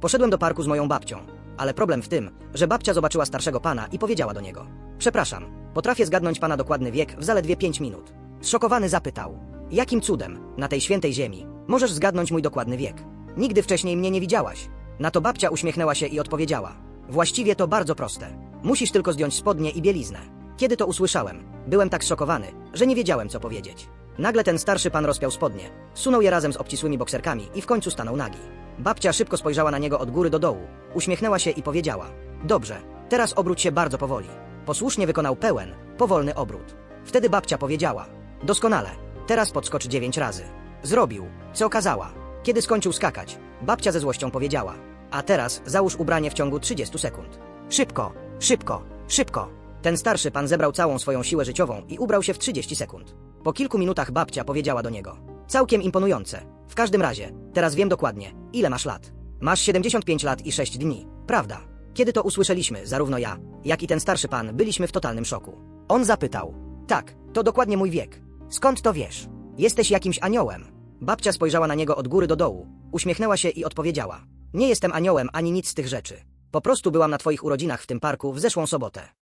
Poszedłem do parku z moją babcią, ale problem w tym, że babcia zobaczyła starszego pana i powiedziała do niego: Przepraszam, potrafię zgadnąć pana dokładny wiek w zaledwie 5 minut. Zszokowany zapytał: Jakim cudem, na tej świętej ziemi, możesz zgadnąć mój dokładny wiek? Nigdy wcześniej mnie nie widziałaś. Na to babcia uśmiechnęła się i odpowiedziała: Właściwie to bardzo proste. Musisz tylko zdjąć spodnie i bieliznę. Kiedy to usłyszałem, byłem tak zszokowany, że nie wiedziałem co powiedzieć. Nagle ten starszy pan rozpiął spodnie, sunął je razem z obcisłymi bokserkami i w końcu stanął nagi. Babcia szybko spojrzała na niego od góry do dołu, uśmiechnęła się i powiedziała: Dobrze, teraz obróć się bardzo powoli. Posłusznie wykonał pełen, powolny obrót. Wtedy babcia powiedziała: Doskonale, teraz podskocz dziewięć razy. Zrobił, co kazała. Kiedy skończył skakać, babcia ze złością powiedziała: A teraz załóż ubranie w ciągu 30 sekund. Szybko, szybko, szybko. Ten starszy pan zebrał całą swoją siłę życiową i ubrał się w 30 sekund. Po kilku minutach babcia powiedziała do niego: Całkiem imponujące. W każdym razie, teraz wiem dokładnie, ile masz lat. Masz 75 lat i 6 dni, prawda? Kiedy to usłyszeliśmy, zarówno ja, jak i ten starszy pan byliśmy w totalnym szoku. On zapytał: Tak, to dokładnie mój wiek. Skąd to wiesz? Jesteś jakimś aniołem. Babcia spojrzała na niego od góry do dołu, uśmiechnęła się i odpowiedziała: Nie jestem aniołem ani nic z tych rzeczy. Po prostu byłam na twoich urodzinach w tym parku w zeszłą sobotę.